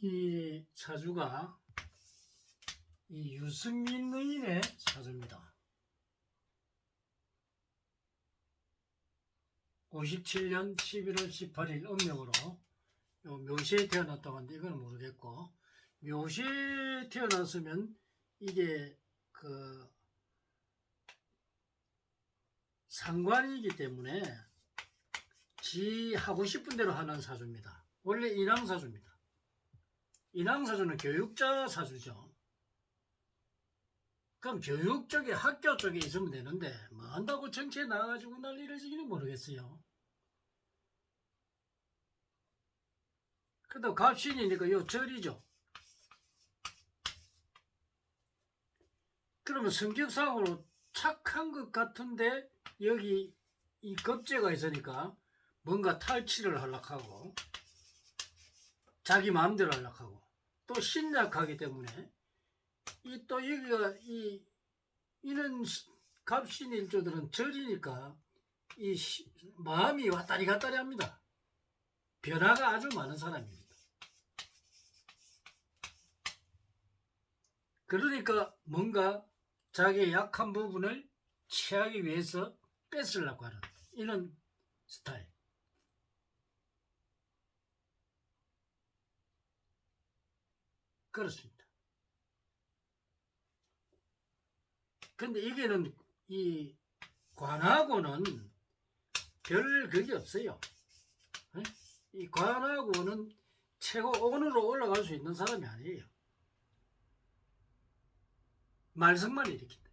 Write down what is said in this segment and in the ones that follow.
이 사주가 이 유승민 의인의 사주입니다. 57년 11월 18일 음력으로 요 묘시에 태어났다고 하는데 이건 모르겠고 묘시에 태어났으면 이게 그 상관이기 때문에 지 하고 싶은 대로 하는 사주입니다. 원래 인왕 사주입니다. 인왕 사주는 교육자 사주죠. 그럼 교육 쪽에 학교 쪽에 있으면 되는데 뭐 한다고 정치에 나가가지고 난리를 지기는 모르겠어요. 그래도 갑신이니까 요 절이죠. 그러면 성격상으로 착한 것 같은데 여기 이 겁재가 있으니까 뭔가 탈취를 하려고 하고 자기 마음대로 하려고 하고 또 신약하기 때문에 이 또 여기가 이 이런 시- 갑신 일조들은 절이니까 이 시- 마음이 왔다리 갔다리 합니다. 변화가 아주 많은 사람입니다. 그러니까 뭔가 자기의 약한 부분을 취하기 위해서 뺏으려고 하는 이런 스타일. 그렇습니다. 근데 이게는 이 관하고는 별 그게 없어요. 에? 이 관하고는 최고 온으로 올라갈 수 있는 사람이 아니에요. 말썽만 일으킨다.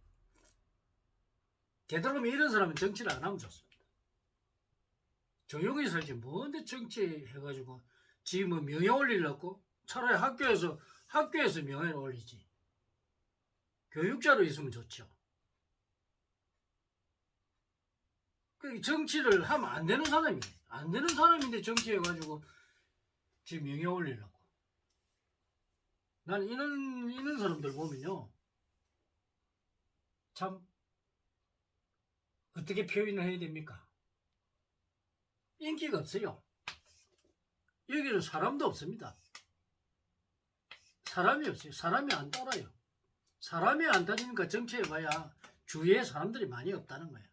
되도록이면 이런 사람은 정치를 안 하면 좋습니다. 조용히 살지 뭔데 정치 해가지고 지금 명예 올리려고 차라리 학교에서 학교에서 명예를 올리지. 교육자로 있으면 좋죠. 그 정치를 하면 안 되는 사람이 안 되는 사람인데 정치해가지고 지금 명예 올리려고. 난 이런 이런 사람들 보면요, 참 어떻게 표현을 해야 됩니까? 인기가 없어요. 여기는 사람도 없습니다. 사람이 없어요. 사람이 안 따라요. 사람이 안 따르니까 정치해봐야 주위에 사람들이 많이 없다는 거예요.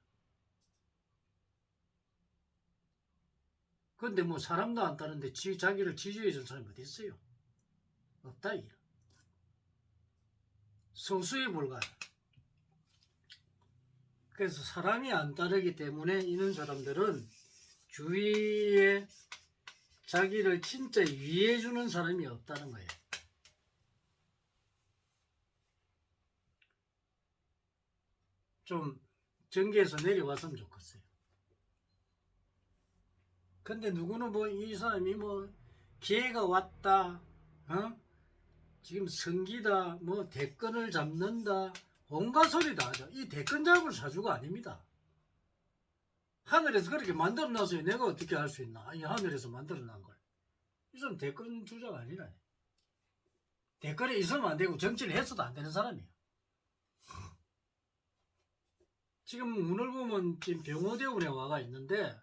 근데 뭐 사람도 안 따르는데 지, 자기를 지지해 준 사람이 어디 있어요? 없다 이게. 소수에 불과해. 그래서 사람이 안 따르기 때문에 이런 사람들은 주위에 자기를 진짜 위해주는 사람이 없다는 거예요. 좀 전개해서 내려왔으면 좋겠어요. 근데 누구는 뭐 이 사람이 뭐 기회가 왔다, 어? 지금 성기다, 뭐 대권을 잡는다, 온갖 소리 다 하죠. 이 대권 잡을 사주가 아닙니다. 하늘에서 그렇게 만들어 놨어요. 내가 어떻게 할 수 있나? 이 하늘에서 만들어 난 걸. 이 사람 대권 주자가 아니라. 대권에 있으면 안 되고 정치를 했어도 안 되는 사람이에요. 지금 오늘 보면 지금 병호대운에 와가 있는데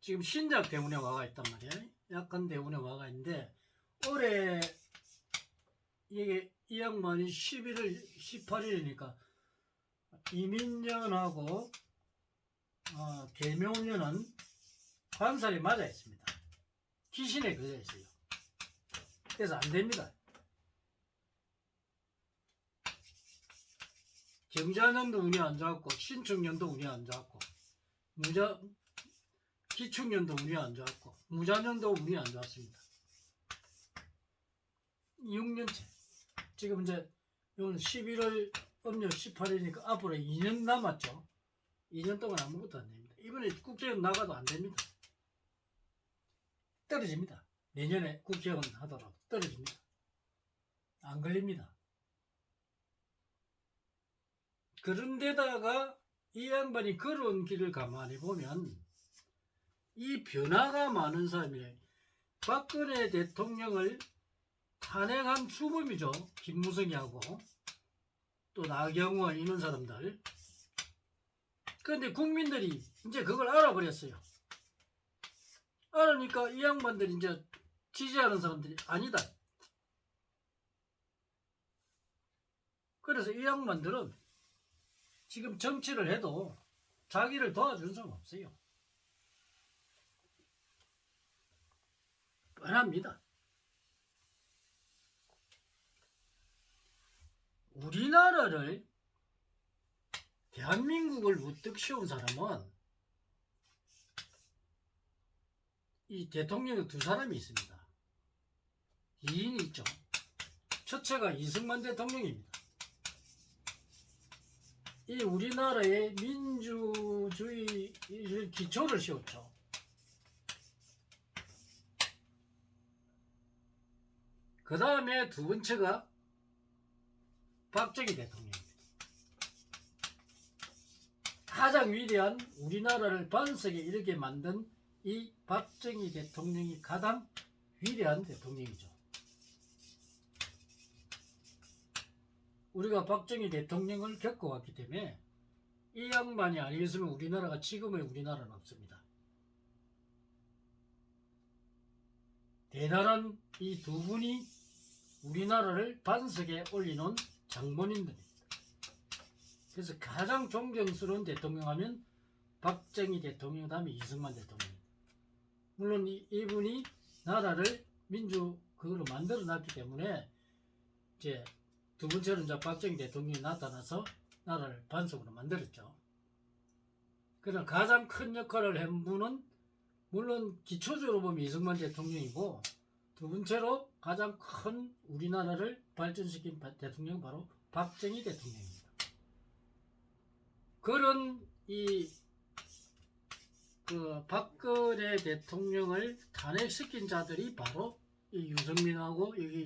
지금 신작 대운에 와가 있단 말이에요. 약간 대운에 와가 있는데 올해 이게 이 양반이 11월 18일이니까 이민년하고 어, 개묘년은 관살이 맞아 있습니다. 귀신에 걸려 있어요. 그래서 안 됩니다. 경자년도 운이 안 좋았고 신축년도 운이 안 좋았고 무자 기축년도 운이 안 좋았고 무자년도 운이 안 좋았습니다. 6년째 지금 이제 이건 11월 음력 18일이니까 앞으로 2년 남았죠. 2년 동안 아무것도 안 됩니다. 이번에 국회의원 나가도 안 됩니다. 떨어집니다. 내년에 국회의원 하더라도 떨어집니다. 안 걸립니다. 그런데다가 이 양반이 걸어온 길을 가만히 보면 이 변화가 많은 사람이래. 박근혜 대통령을 탄핵한 수범이죠. 김무성이하고 또 나경원 이런 사람들. 그런데 국민들이 이제 그걸 알아버렸어요. 알으니까 이 양반들이 이제 지지하는 사람들이 아니다. 그래서 이 양반들은 지금 정치를 해도 자기를 도와준 사람 없어요. 뻔합니다. 우리나라를 대한민국을 우뚝 씌운 사람은 이 대통령 두 사람이 있습니다. 이인이 있죠. 첫째가 이승만 대통령입니다. 이 우리나라의 민주주의를 기초를 씌웠죠. 그 다음에 두 번째가 박정희 대통령입니다. 가장 위대한 우리나라를 반석에 이르게 만든 이 박정희 대통령이 가장 위대한 대통령이죠. 우리가 박정희 대통령을 겪어왔기 때문에 이 양반이 아니었으면 우리나라가 지금의 우리나라는 없습니다. 대단한 이 두 분이 우리나라를 반석에 올리는 장본인들입니다. 그래서 가장 존경스러운 대통령 하면 박정희 대통령 다음에 이승만 대통령입니다. 물론 이, 이분이 나라를 민주 그거로 만들어 놨기 때문에 이제 두 번째로 이제 박정희 대통령이 나타나서 나라를 반석으로 만들었죠. 그러나 가장 큰 역할을 한 분은 물론 기초적으로 보면 이승만 대통령이고 두 번째로 가장 큰 우리나라를 발전시킨 바- 대통령은 바로 박정희 대통령입니다. 그런 이 그 박근혜 대통령을 탄핵시킨 자들이 바로 이 유승민하고 여기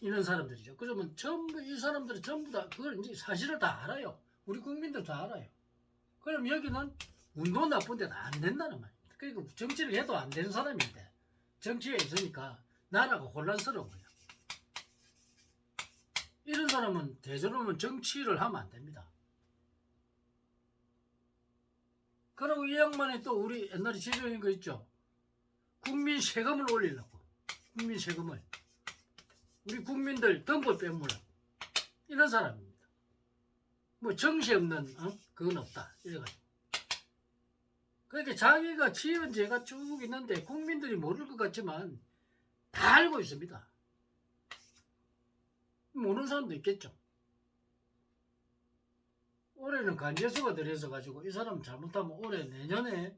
이런 사람들이죠. 그러면 전부 이 사람들은 전부 다 그걸 이제 사실을 다 알아요. 우리 국민들 다 알아요. 그럼 여기는 운동 나쁜 데는 안 된다는 말입니다. 그리고 정치를 해도 안 되는 사람인데 정치에 있으니까 나라가 혼란스러운 거예요. 이런 사람은 대저로면 정치를 하면 안 됩니다. 그리고 이 양반이 또 우리 옛날에 지적인 거 있죠. 국민 세금을 올리려고. 국민 세금을. 우리 국민들 덤불 빼물어. 이런 사람입니다. 뭐 정시 없는 어? 그건 없다. 이래가지고. 그러니까 자기가 지은 죄가 쭉 있는데 국민들이 모를 것 같지만 다 알고 있습니다. 모르는 사람도 있겠죠. 올해는 간제수가 들어서 가지고 이 사람 잘못하면 올해 내년에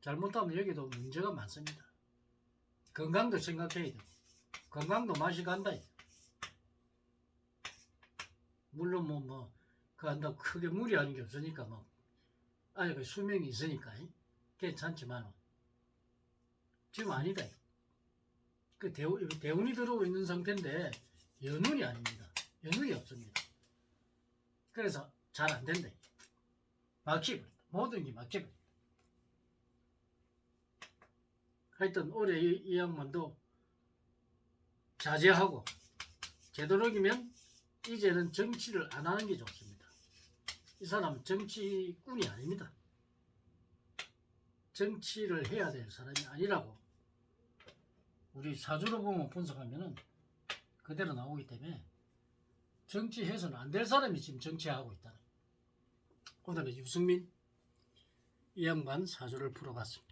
잘못하면 여기도 문제가 많습니다. 건강도 생각해야 되고 건강도 맛이 간다. 물론 뭐 뭐 그 한다 크게 무리하는 게 없으니까 뭐 아직 수명이 있으니까 괜찮지만 지금 아니다. 그 대우, 대운이 들어오고 있는 상태인데 연운이 아닙니다. 연운이 없습니다. 그래서 잘 안 된다. 막히버려. 모든 게 막히버려. 하여튼 올해 이, 이 양반도 자제하고 되도록이면 이제는 정치를 안 하는 게 좋습니다. 이 사람은 정치꾼이 아닙니다. 정치를 해야 될 사람이 아니라고 우리 사주로 보면 분석하면은 그대로 나오기 때문에 정치해서는 안 될 사람이 지금 정치하고 있다는 오늘은 유승민 이 양반 사주를 풀어봤습니다.